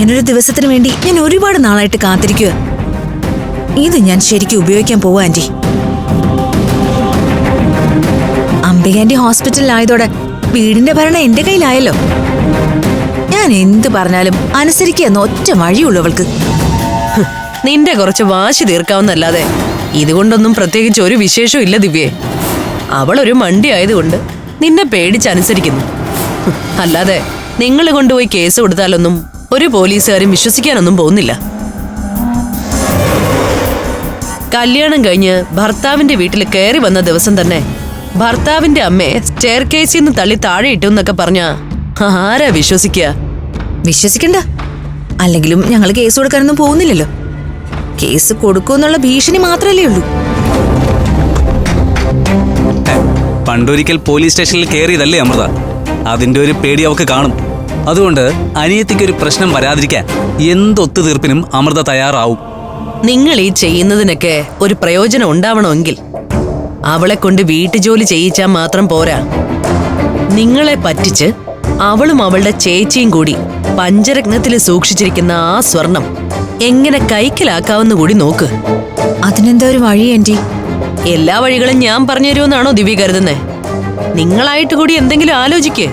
ഇങ്ങനൊരു ദിവസത്തിന് വേണ്ടി ഞാൻ ഒരുപാട് നാളായിട്ട് കാത്തിരിക്കുക ഇത് ഞാൻ ശരിക്കും ഉപയോഗിക്കാൻ പോവാ ആന്റി. അംബിക ആന്റി ഹോസ്പിറ്റലിലായതോടെ വീടിന്റെ ഭരണം എന്റെ കയ്യിലായല്ലോ. ഞാൻ എന്ത് പറഞ്ഞാലും അനുസരിക്കുക ഒറ്റ വഴിയുള്ളൂ അവൾക്ക്. നിന്റെ കുറച്ച് വാശി തീർക്കാവുന്നല്ലാതെ ഇതുകൊണ്ടൊന്നും പ്രത്യേകിച്ച് ഒരു വിശേഷവും ഇല്ല ദിവ്യേ. അവൾ ഒരു മണ്ടി ആയതുകൊണ്ട് നിന്നെ പേടിച്ചനുസരിക്കുന്നു അല്ലാതെ നിങ്ങൾ കൊണ്ടുപോയി കേസ് കൊടുത്താലൊന്നും ഒരു പോലീസുകാരും വിശ്വസിക്കാനൊന്നും പോകുന്നില്ല. കല്യാണം കഴിഞ്ഞ് ഭർത്താവിന്റെ വീട്ടിൽ കയറി വന്ന ദിവസം തന്നെ ഭർത്താവിന്റെ അമ്മയെ സ്റ്റെയർ കേസിൽ നിന്ന് തള്ളി താഴെ ഇട്ടു എന്നൊക്കെ പറഞ്ഞ ആരാ വിശ്വസിക്കുക വിശ്വസിക്കണ്ട. അല്ലെങ്കിലും ഞങ്ങൾ കേസ് കൊടുക്കാനൊന്നും പോകുന്നില്ലല്ലോ. കേസ് കൊടുക്കുമെന്നുള്ള ഭീഷണി മാത്രമല്ലേ ഉള്ളൂ. പണ്ടൊരിക്കൽ പോലീസ് സ്റ്റേഷനിൽ കയറിയതല്ലേ അമൃത? അതിന്റെ ഒരു പേടി അവക്ക് കാണും. അതുകൊണ്ട് അനിയത്തിക്ക് ഒരു പ്രശ്നം വരാതിരിക്കാൻ എന്തൊത്തുതീർപ്പിനും അമൃത തയ്യാറാവും. നിങ്ങൾ ഈ ചെയ്യുന്നതിനൊക്കെ ഒരു പ്രയോജനം ഉണ്ടാവണമെങ്കിൽ അവളെ കൊണ്ട് വീട്ടുജോലി ചെയ്യിച്ചാൽ മാത്രം പോരാ. നിങ്ങളെ പറ്റിച്ച് അവളും അവളുടെ ചേച്ചിയും കൂടി പഞ്ചരത്നത്തിൽ സൂക്ഷിച്ചിരിക്കുന്ന ആ സ്വർണം എങ്ങനെ കൈക്കലാക്കാവുന്ന കൂടി നോക്ക്. അതിനെന്താ ഒരു വഴി ആന്റി? എല്ലാ വഴികളും ഞാൻ പറഞ്ഞു തരുമെന്നാണോ ദിവ്യ കരുതുന്നേ? നിങ്ങളായിട്ട് കൂടി എന്തെങ്കിലും ആലോചിക്കേ.